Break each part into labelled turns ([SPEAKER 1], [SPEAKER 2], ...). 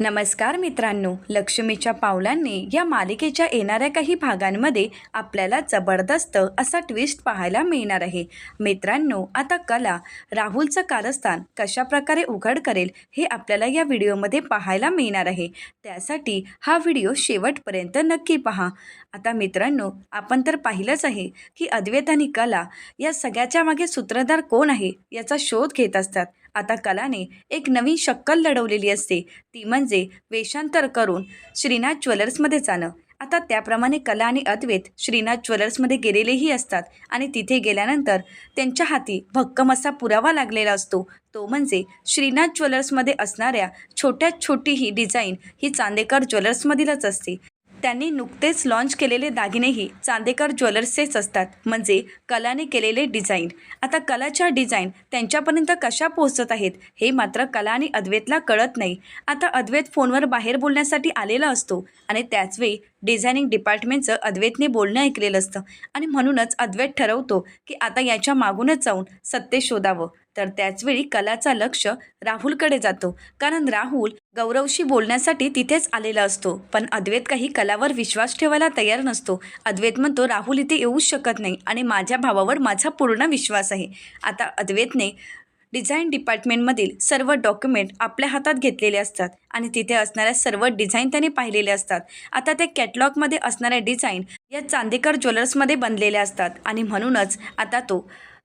[SPEAKER 1] नमस्कार मित्रांनो लक्ष्मीच्या पावलांनी या मालिकेच्या येणाऱ्या काही भागांमध्ये आपल्याला जबरदस्त असा ट्विस्ट पाहायला मिळणार आहे. मित्रांनो आता कला राहुलचं कारस्थान कशा प्रकारे उघड करेल हे आपल्याला या व्हिडिओमध्ये पाहायला मिळणार आहे. त्यासाठी हा व्हिडिओ शेवटपर्यंत नक्की पहा. आता मित्रांनो आपण तर पाहिलंच आहे की अद्वैत आणि कला या सगळ्याच्या मागे सूत्रधार कोण आहे याचा शोध घेत असतात. आता कलाने एक नवीन शक्कल लढवलेली असते. ती म्हणजे वेषांतर करून श्रीनाथ ज्वेलर्समध्ये जाणं. आता त्याप्रमाणे कला आणि अद्वैत श्रीनाथ ज्वेलर्समध्ये गेलेलेही असतात आणि तिथे गेल्यानंतर त्यांच्या हाती भक्कम असा पुरावा लागलेला असतो. तो म्हणजे श्रीनाथ ज्वेलर्समध्ये असणाऱ्या छोट्यात छोटी ही डिझाईन ही चांदेकर ज्वेलर्समधीलच असते. त्यांनी नुकतेच लॉन्च केलेले दागिनेही चांदेकर ज्वेलर्सचेच असतात. म्हणजे कलाने केलेले डिझाईन आता कलाच्या डिझाईन त्यांच्यापर्यंत कशा पोहोचत आहेत हे मात्र कला आणि अद्वैतला कळत नाही. आता अद्वैत फोनवर बाहेर बोलण्यासाठी आलेला असतो आणि त्याचवेळी डिझायनिंग डिपार्टमेंटचं अद्वैतने बोलणं ऐकलेलं असतं. आणि म्हणूनच अद्वैत ठरवतो की आता याच्या मागूनच जाऊन सत्य शोधावं. तर त्याचवेळी कलाचा लक्ष राहुलकडे जातो. कारण राहुल गौरवशी बोलण्यासाठी तिथेच आलेला असतो. पण अद्वैत काही कलावर विश्वास ठेवायला तयार नसतो. अद्वैत म्हणतो राहुल इथे येऊच शकत नाही आणि माझ्या भावावर माझा पूर्ण विश्वास आहे. आता अद्वैतने डिझाईन डिपार्टमेंटमधील सर्व डॉक्युमेंट आपल्या हातात घेतलेले असतात आणि तिथे असणाऱ्या सर्व डिझाईन त्याने पाहिलेले असतात. आता त्या कॅटलॉगमध्ये असणाऱ्या डिझाईन या चांदेकर ज्वेलर्समध्ये बनलेल्या असतात आणि म्हणूनच आता तो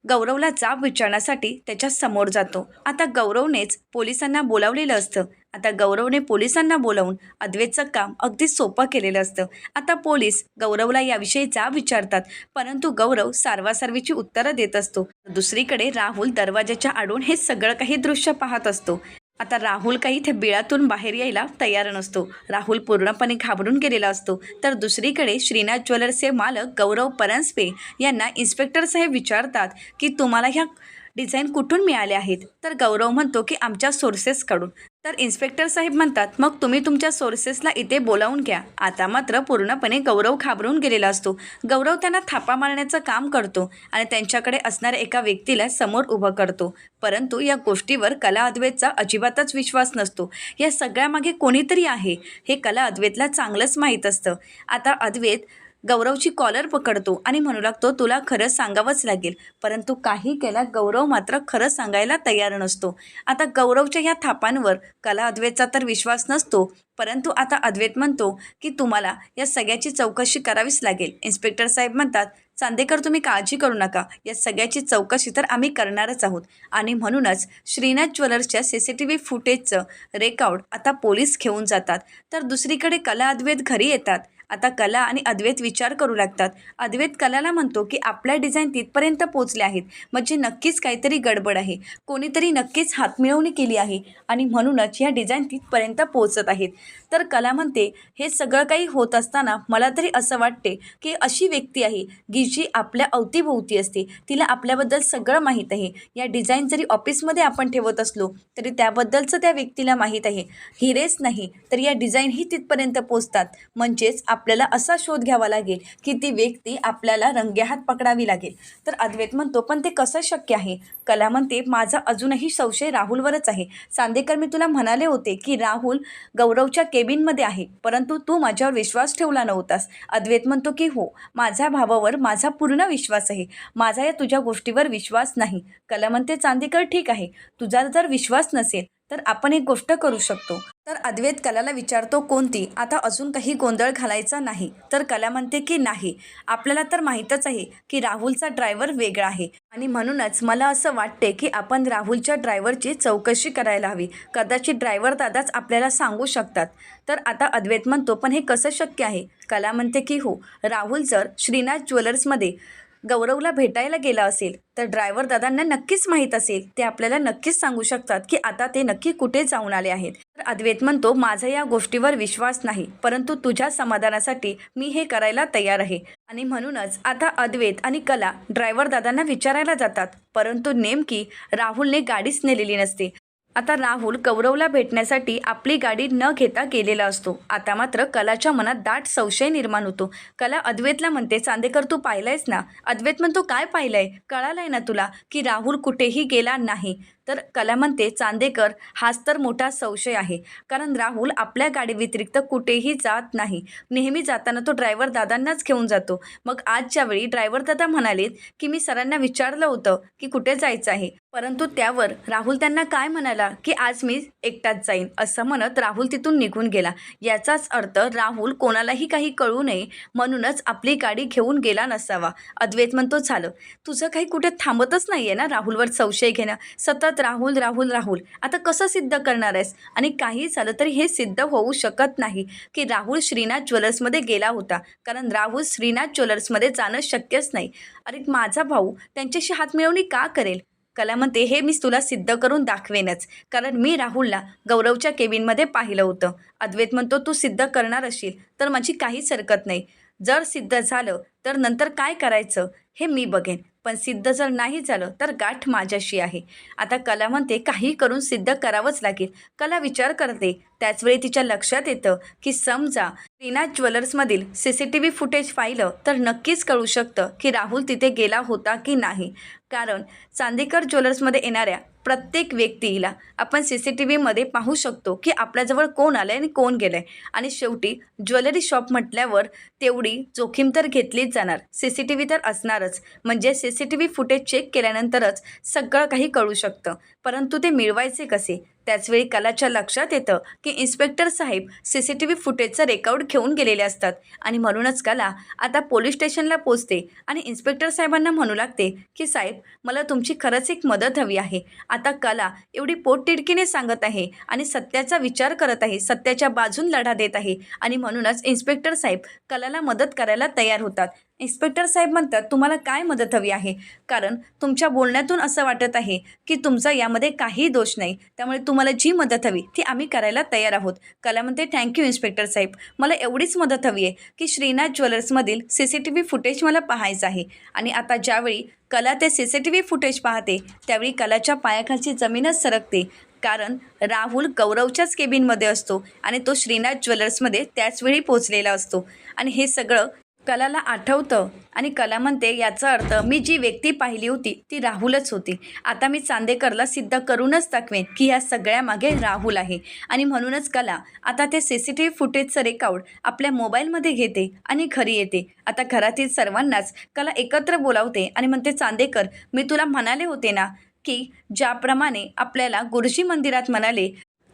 [SPEAKER 1] गौरवला जाब विचारण्यासाठी त्याच्यासमोर जातो. आता गौरवनेच पोलिसांना बोलावलेलं असतं. आता गौरवने पोलिसांना बोलावून अद्वैतचं काम अगदी सोपं केलेलं असतं. आता पोलीस गौरवला याविषयी जाब विचारतात परंतु गौरव सारवासारवीची उत्तरं देत असतो. दुसरीकडे राहुल दरवाजाच्या आडून हे सगळं काही दृश्य पाहत असतो. आता राहुल काही इथे बिळातून बाहेर यायला तयार नसतो. राहुल पूर्णपणे घाबरून गेलेला असतो. तर दुसरीकडे श्रीनाथ ज्वेलर्सचे मालक गौरव परांजपे यांना इन्स्पेक्टर साहेब विचारतात की तुम्हाला ह्या डिझाईन कुठून मिळाले आहेत? तर गौरव म्हणतो की आमच्या सोर्सेसकडून तर इन्स्पेक्टर साहेब म्हणतात मग तुम्ही तुमच्या सोर्सेसला इथे बोलावून घ्या. आता मात्र पूर्णपणे गौरव घाबरून गेलेला असतो. गौरव त्यांना थापा मारण्याचं काम करतो आणि त्यांच्याकडे असणाऱ्या एका व्यक्तीला समोर उभं करतो. परंतु या गोष्टीवर कला अद्वैतचा अजिबातच विश्वास नसतो. या सगळ्यामागे कोणीतरी आहे. हे कला अद्वैतला चांगलंच माहीत असतं. आता अद्वैत गौरवची कॉलर पकडतो आणि म्हणू लागतो तुला खरं सांगावंच लागेल. परंतु काही केला गौरव मात्र खरं सांगायला तयार नसतो. आता गौरवच्या ह्या थापांवर कला अद्वैतचा तर विश्वास नसतो. परंतु आता अद्वैत म्हणतो की तुम्हाला या सगळ्याची चौकशी करावीच लागेल. इन्स्पेक्टर साहेब म्हणतात चांदेकर तुम्ही काळजी करू नका. या सगळ्याची चौकशी तर आम्ही करणारच आहोत. आणि म्हणूनच श्रीनाथ ज्वेलर्सच्या सी सी टी व्ही फुटेजचं रेकॉर्ड आता पोलीस घेऊन जातात. तर दुसरीकडे कला अद्वैत घरी येतात. आता कला आणि अद्वैत विचार करू लागतात. अद्वैत कलाला म्हणतो की आपल्या डिझाईन तिथपर्यंत पोचल्या आहेत. म्हणजे नक्कीच काहीतरी गडबड आहे. कोणीतरी नक्कीच हातमिळवणी केली आहे आणि म्हणूनच ह्या डिझाईन तिथपर्यंत पोचत आहेत. तर कला म्हणते हे सगळं काही होत असताना मला तरी असं वाटते की अशी व्यक्ती आहे की जी आपल्या अवतीभोवती असते. तिला आपल्याबद्दल सगळं माहीत आहे. या डिझाईन जरी ऑफिसमध्ये आपण ठेवत असलो तरी त्याबद्दलचं त्या व्यक्तीला माहीत आहे. हिरेच नाही तर या डिझाईनही तिथपर्यंत पोचतात म्हणजेच आप आपल्याला असा शोध घ्यावा लागेल की ती व्यक्ती आपल्याला रंगेहात पकडावी लागेल. तर अद्वैत म्हणतो पण ते कसं शक्य आहे? कला म्हणते माझा अजूनही संशय राहुलवरच आहे. चांदेकर मी तुला म्हणाले होते की राहुल गौरवच्या केबिनमध्ये आहे परंतु तू माझ्यावर विश्वास ठेवला नव्हतास. अद्वैत म्हणतो की हो माझ्या भावावर माझा पूर्ण विश्वास आहे. माझा या तुझ्या गोष्टीवर विश्वास नाही. कला म्हणते चांदेकर ठीक आहे. तुझा जर विश्वास नसेल तर आपण एक गोष्ट करू शकतो. तर अद्वैत कलाला विचारतो कोणती? आता अजून काही गोंधळ घालायचा नाही. तर कला म्हणते की नाही. आपल्याला तर माहीतच आहे की राहुलचा ड्रायव्हर वेगळा आहे. आणि म्हणूनच मला असं वाटते की आपण राहुलच्या ड्रायव्हरची चौकशी करायला हवी. कदाचित ड्रायव्हर दादाच आपल्याला सांगू शकतात. तर आता अद्वैत म्हणतो पण हे कसं शक्य आहे? कला म्हणते की हो राहुल जर श्रीनाथ ज्वेलर्समध्ये गौरवला भेटायला गेला असेल तर ड्रायव्हर दादांना नक्कीच माहीत असेल. ते आपल्याला नक्कीच सांगू शकतात की आता ते नक्की कुठे जाऊन आले आहेत. तर अद्वैत म्हणतो माझा या गोष्टीवर विश्वास नाही परंतु तुझ्या समाधानासाठी मी हे करायला तयार आहे. आणि म्हणूनच आता अद्वैत आणि कला ड्रायव्हर दादांना विचारायला जातात. परंतु नेमकी राहुलने गाडीच नेलेली नसते. आता राहुल कौरवला भेटण्यासाठी आपली गाडी न घेता गेलेला असतो. आता मात्र कलाच्या मनात दाट संशय निर्माण होतो. कला अद्वैतला म्हणते चांदेकर तू पाहिलायस ना? अद्वैत म्हणतो काय पाहिलंय? कळालंय ना तुला की राहुल कुठेही गेला नाही. तर कला म्हणते चांदेकर हाच तर मोठा संशय आहे. कारण राहुल आपल्या गाडी व्यतिरिक्त कुठेही जात नाही. नेहमी जाताना तो ड्रायव्हर दादांनाच घेऊन जातो. मग आजच्या वेळी ड्रायव्हर दादा म्हणालेत की मी सरांना विचारलं होतं की कुठे जायचं आहे. परंतु त्यावर राहुल त्यांना काय म्हणाला की आज मी एकटाच जाईन. असं म्हणत राहुल तिथून निघून गेला. याचाच अर्थ राहुल कोणालाही काही कळू नये म्हणूनच आपली गाडी घेऊन गेला नसावा. अद्वैत म्हणतो झालं तुझं काही कुठे थांबतच नाही आहे ना राहुलवर संशय घेणं? सतत राहुल राहुल राहुल. आता कसं सिद्ध करणार आहेस? आणि काही झालं तरी हे सिद्ध होऊ शकत नाही की राहुल श्रीनाथ ज्वेलर्समध्ये गेला होता. कारण राहुल श्रीनाथ ज्वेलर्समध्ये जाणं शक्यच नाही. अरे माझा भाऊ त्यांच्याशी हातमिळवणी का करेल? कला म्हणते हे मी तुला सिद्ध करून दाखवेनच. कारण मी राहुलला गौरवच्या केबिनमध्ये पाहिलं होतं. अद्वैत म्हणतो तू सिद्ध करणार असेल तर माझी काहीच हरकत नाही. जर सिद्ध झालं तर नंतर काय करायचं? हे मी बघेन. पण सिद्ध जर नाही झालं तर गाठ माझ्याशी आहे. आता कला म्हणते काही करून सिद्ध करावंच लागेल. कला विचार करते. त्याचवेळी तिच्या लक्षात येतं की समजा Reena ज्वेलर्समधील C C T V footage पाहिलं तर नक्कीच कळू शकतं की राहुल तिथे गेला होता की नाही. कारण चांदेकर ज्वेलर्समध्ये येणाऱ्या प्रत्येक व्यक्तीला आपण सी सी टी व्हीमध्ये पाहू शकतो की आपल्याजवळ कोण आलं आहे आणि कोण गेलं आहे आणि शेवटी ज्वेलरी शॉप म्हटल्यावर तेवढी जोखीम तर घेतलीच जाणार. सी सी टी व्ही तर असणारच. म्हणजे C C T V footage check केल्यानंतरच सगळं काही कळू शकतं. परंतु ते मिळवायचे कसे? त्याचवेळी कलाच्या लक्षात येतं की इन्स्पेक्टर साहेब सी सी टी व्ही फुटेजचं रेकॉर्ड घेऊन गेलेले असतात. आणि म्हणूनच कला आता पोलीस स्टेशनला पोचते आणि इन्स्पेक्टर साहेबांना म्हणू लागते की साहेब मला तुमची खरंच एक मदत हवी आहे. आता कला एवढी पोटतिडकीने सांगत आहे आणि सत्याचा विचार करत आहे सत्याच्या बाजून लढा देत आहे. आणि म्हणूनच इन्स्पेक्टर साहेब कलाला मदत करायला तयार होतात. इन्स्पेक्टर साहेब म्हणतात तुम्हाला काय मदत हवी आहे? कारण तुमच्या बोलण्यातून असं वाटत आहे की तुमचा यामध्ये काहीही दोष नाही. त्यामुळे तुम्हाला जी मदत हवी ती आम्ही करायला तयार आहोत. कला म्हणते थँक्यू इन्स्पेक्टर साहेब. मला एवढीच मदत हवी आहे की Shrinath ज्वेलर्समधील C C T V footage मला पाहायचं आहे. आणि आता ज्यावेळी कला ते C C T V footage पाहते त्यावेळी कलाच्या पायाखालची जमीनच सरकते. कारण राहुल गौरवच्याच केबिनमध्ये असतो आणि तो श्रीनाथ ज्वेलर्समध्ये त्याचवेळी पोचलेला असतो. आणि हे सगळं कलाला आठवतं आणि कला म्हणते याचा अर्थ मी जी व्यक्ती पाहिली होती ती राहुलच होती. आता मी चांदेकरला सिद्ध करूनच दाखवेन की ह्या सगळ्यामागे राहुल आहे. आणि म्हणूनच कला आता ते सी सी टी व्ही फुटेजचं रेकॉर्ड आपल्या मोबाईलमध्ये घेते आणि घरी येते. आता घरातील सर्वांनाच कला एकत्र बोलावते आणि म्हणते चांदेकर मी तुला म्हणाले होते ना की ज्याप्रमाणे आपल्याला गुरुजी मंदिरात म्हणाले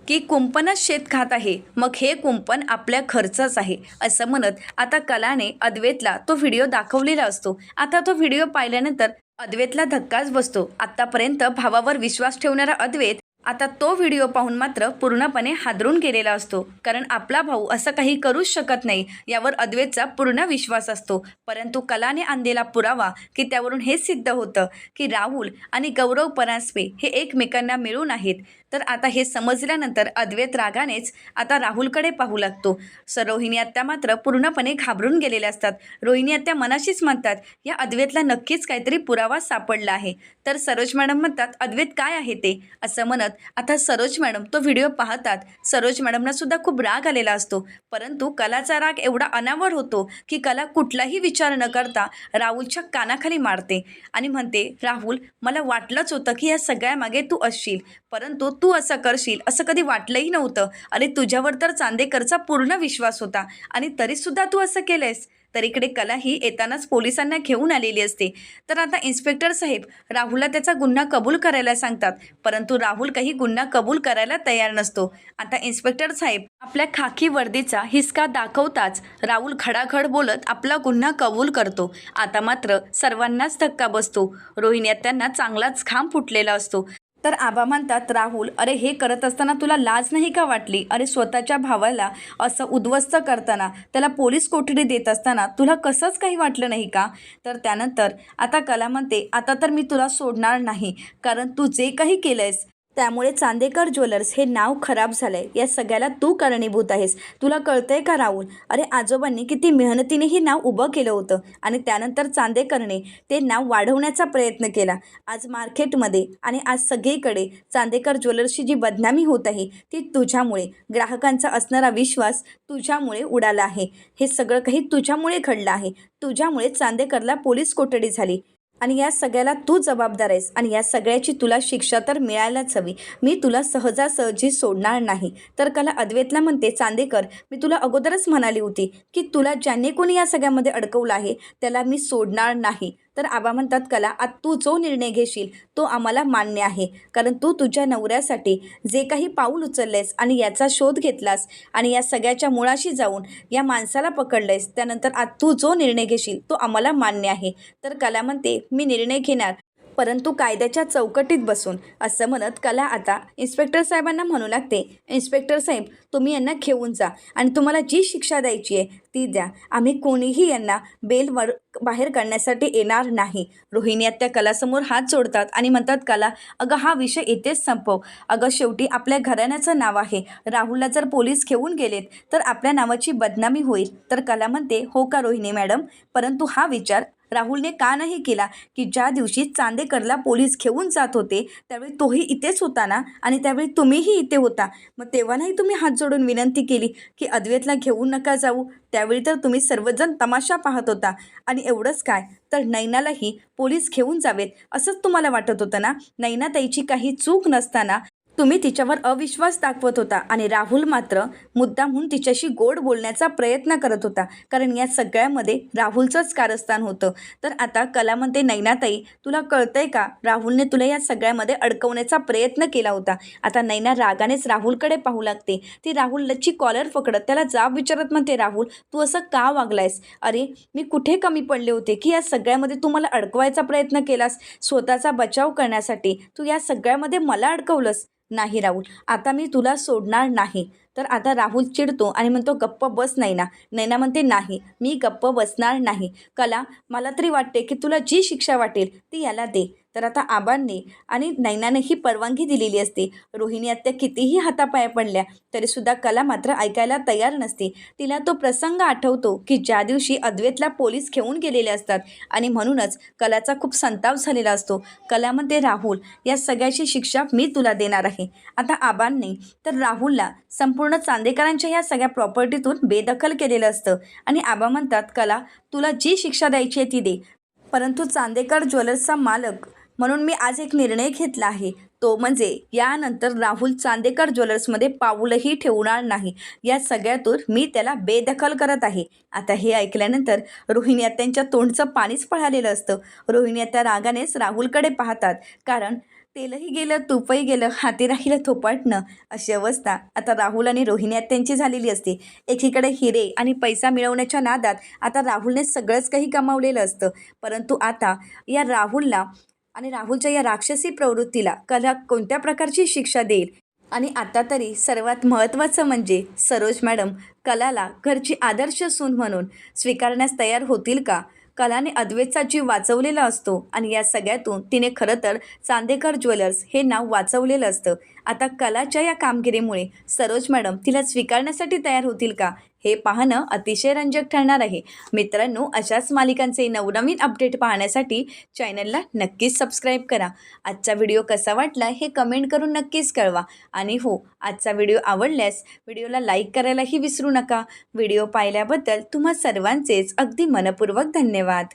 [SPEAKER 1] की कुंपणच शेत खात आहे. मग हे कुंपण आपल्या खर्चच आहे असं म्हणत आता कलाने अद्वैतला तो व्हिडिओ दाखवलेला असतो. आता तो व्हिडिओ पाहिल्यानंतर अद्वैतला धक्काच बसतो. आत्तापर्यंत भावावर विश्वास ठेवणारा अद्वैत आता तो व्हिडिओ पाहून मात्र पूर्णपणे हादरून गेलेला असतो. कारण आपला भाऊ असं काही करूच शकत नाही यावर अद्वैतचा पूर्ण विश्वास असतो. परंतु कलाने आणलेला पुरावा की त्यावरून हे सिद्ध होतं की राहुल आणि गौरव परांजपे हे एकमेकांना मिळून आहेत. तर आता हे समजल्यानंतर अद्वैत रागानेच आता राहुलकडे पाहू लागतो. सर रोहिणी आत्या मात्र पूर्णपणे घाबरून गेलेल्या असतात. रोहिणी आत्या मनाशीच म्हणतात या अद्वैतला नक्कीच काहीतरी पुरावा सापडला आहे. तर सरोज मॅडम म्हणतात अद्वैत काय आहे ते? असं म्हणत आता सरोज मॅडम तो व्हिडिओ पाहतात. सरोज मॅडमना सुद्धा खूप राग आलेला असतो. परंतु कलाचा राग एवढा अनावर होतो की कला कुठलाही विचार न करता राहुलच्या कानाखाली मारते. आणि म्हणते राहुल मला वाटलंच होतं की या सगळ्यामागे तू असशील. परंतु तू असं करशील असं कधी वाटलंही नव्हतं. अरे तुझ्यावर तर चांदेकरचा पूर्ण विश्वास होता. आणि तरीसुद्धा तू असं केलंयस. तर इकडे कला ही येतानाच पोलिसांना घेऊन आलेली असते. तर आता इन्स्पेक्टर साहेब राहुलला त्याचा गुन्हा कबूल करायला सांगतात परंतु राहुल काही गुन्हा कबूल करायला तयार नसतो. आता इन्स्पेक्टर साहेब आपल्या खाकी वर्दीचा हिसका दाखवताच राहुल खडाखड बोलत आपला गुन्हा कबूल करतो. आता मात्र सर्वांनाच धक्का बसतो. रोहिणी त्यांना चांगलाच खांब फुटलेला असतो. तर आबा म्हणतात राहुल अरे हे करत असताना तुला लाज नाही का वाटली? अरे स्वतःच्या भावाला असं उद्ध्वस्त करताना त्याला पोलीस कोठडी देत असताना तुला कसंच काही वाटलं नाही का? तर त्यानंतर आता कला म्हणते आता तर मी तुला सोडणार नाही कारण तू जे काही केलंयस त्यामुळे चांदेकर ज्वेलर्स हे नाव खराब झालंय. या सगळ्याला तू कारणीभूत आहेस. तुला कळतंय का राहुल? अरे आजोबांनी किती मेहनतीने हे नाव उभं केलं होतं आणि त्यानंतर चांदेकरने ते नाव वाढवण्याचा प्रयत्न केला. आज मार्केटमध्ये आणि आज सगळीकडे चांदेकर ज्वेलर्सची जी बदनामी होत आहे ती तुझ्यामुळे. ग्राहकांचा असणारा विश्वास तुझ्यामुळे उडाला आहे. हे सगळं काही तुझ्यामुळे घडलं आहे. तुझ्यामुळे चांदेकरला पोलीस कोठडी झाली. आणि या सगळ्याला तू जबाबदार आहेस आणि या सगळ्याची तुला शिक्षा तर मिळायलाच हवी. मी तुला सहजासहजी सोडणार नाही. तर कला अद्वैतला म्हणते चांदेकर मी तुला अगोदरच म्हणाली होती की तुला ज्याने कोणी या सगळ्यामध्ये अडकवलं आहे त्याला मी सोडणार नाही. तर आबा म्हणतात कला आत तू जो निर्णय घेशील तो आम्हाला मान्य आहे. कारण तू तुझ्या नवऱ्यासाठी जे काही पाऊल उचललेस आणि याचा शोध घेतलास आणि या सगळ्याच्या मुळाशी जाऊन या माणसाला पकडलेस त्यानंतर आत तू जो निर्णय घेशील तो आम्हाला मान्य आहे. तर कला म्हणते मी निर्णय घेणार परंतु कायद्याच्या चौकटीत बसून. असं म्हणत कला आता इन्स्पेक्टर साहेबांना म्हणू लागते इन्स्पेक्टर साहेब तुम्ही यांना घेऊन जा आणि तुम्हाला जी शिक्षा द्यायची आहे ती द्या. आम्ही कोणीही यांना बेलवर बाहेर काढण्यासाठी येणार नाही. रोहिणी त्या कलासमोर हात जोडतात आणि म्हणतात कला अगं हा विषय इथेच संपव. अगं शेवटी आपल्या घराण्याचं नाव आहे. राहुलला जर पोलीस घेऊन गेलेत तर आपल्या नावाची बदनामी होईल. तर कला म्हणते हो का रोहिणी मॅडम? परंतु हा विचार राहुलने का नाही केला की ज्या दिवशी चांदेकरला पोलीस घेऊन जात होते त्यावेळी तोही इथेच होता ना? आणि त्यावेळी तुम्हीही इथे होता. मग तेव्हा नाही तुम्ही हात जोडून विनंती केली की अद्वैतला घेऊन नका जाऊ? त्यावेळी तर तुम्ही सर्वजण तमाशा पाहत होता. आणि एवढंच काय? तर नैनालाही पोलीस घेऊन जावेत असंच तुम्हाला वाटत होतं ना? नैनाताईची काही चूक नसताना तुम्ही तिच्यावर अविश्वास दाखवत होता आणि राहुल मात्र मुद्दामहून तिच्याशी गोड बोलण्याचा प्रयत्न करत होता. कारण या सगळ्यामध्ये राहुलचंच कारस्थान होतं. तर आता कलामध्ये नैनाताई तुला कळतंय का? राहुलने तुला या सगळ्यामध्ये अडकवण्याचा प्रयत्न केला होता. आता नैना रागानेच राहुलकडे पाहू लागते. ती राहुलची कॉलर पकडत त्याला जाब विचारत म्हणते राहुल तू असं का वागलायस? अरे मी कुठे कमी पडले होते की या सगळ्यामध्ये तू मला अडकवायचा प्रयत्न केलास? स्वतःचा बचाव करण्यासाठी तू या सगळ्यामध्ये मला अडकवलंस. नाही राहुल. आता मी तुला सोडणार नाही. तर आता राहुल चिडतो आणि म्हणतो गप्प बस नैना. नैना म्हणते नाही मी गप्प बसणार नाही. कला मला तरी वाटते की तुला जी शिक्षा वाटेल ती याला दे. तर आता आबांनी आणि नैनाने ही परवानगी दिलेली असते. रोहिणी आत्या कितीही हातापाया पडल्या तरीसुद्धा कला मात्र ऐकायला तयार नसते. तिला तो प्रसंग आठवतो की ज्या दिवशी अद्वैतला पोलीस घेऊन गेलेले असतात आणि म्हणूनच कलाचा खूप संताप झालेला असतो. कला म्हणते राहुल या सगळ्याची शिक्षा मी तुला देणार आहे. आता आबांनी तर राहुलला संपूर्ण चांदेकरांच्या या सगळ्या प्रॉपर्टीतून बेदखल केलेलं असतं आणि आबा म्हणतात कला तुला जी शिक्षा द्यायची आहे ती दे. परंतु चांदेकर ज्वेलर्सचा मालक म्हणून मी आज एक निर्णय घेतला आहे. तो म्हणजे यानंतर राहुल चांदेकर ज्वेलर्समध्ये पाऊलही ठेवणार नाही. या सगळ्यातून मी त्याला बेदखल करत आहे. आता हे ऐकल्यानंतर रोहिणी आत्यांच्या तोंडचं पाणीच पळालेलं असतं. रोहिणी आत्या रागानेच राहुलकडे पाहतात. कारण तेलही गेलं तुपही गेलं हाती राहिलं थोपाटणं अशी अवस्था आता राहुल आणि रोहिणी त्यांची झालेली असते. एकीकडे हिरे आणि पैसा मिळवण्याच्या नादात आता राहुलने सगळंच काही कमावलेलं असतं. परंतु आता या राहुलला आणि राहुलच्या या राक्षसी प्रवृत्तीला कला कोणत्या प्रकारची शिक्षा देईल? आणि आता तरी सर्वात महत्त्वाचं म्हणजे सरोज मॅडम कलाला घरची आदर्श सून म्हणून स्वीकारण्यास तयार होतील का? कलाने अद्वैतचा जीव वाचवलेला असतो आणि या सगळ्यातून तिने खरं तर चांदेकर ज्वेलर्स हे नाव वाचवलेलं असतं. आता कलाच्या या कामगिरीमुळे सरोज मॅडम तिला स्वीकारण्यासाठी तयार होतील का? हे पाहणं अतिशय रंजक ठरणार आहे. मित्रांनो अशाच मालिकांचे नवनवीन अपडेट पाहण्यासाठी चॅनलला नक्कीच सबस्क्राईब करा. आजचा व्हिडिओ कसा वाटला हे कमेंट करून नक्कीच कळवा. आणि हो आजचा व्हिडिओ आवडल्यास व्हिडिओला लाईक करायलाही विसरू नका. व्हिडिओ पाहिल्याबद्दल तुम्हा सर्वांचेच अगदी मनपूर्वक धन्यवाद.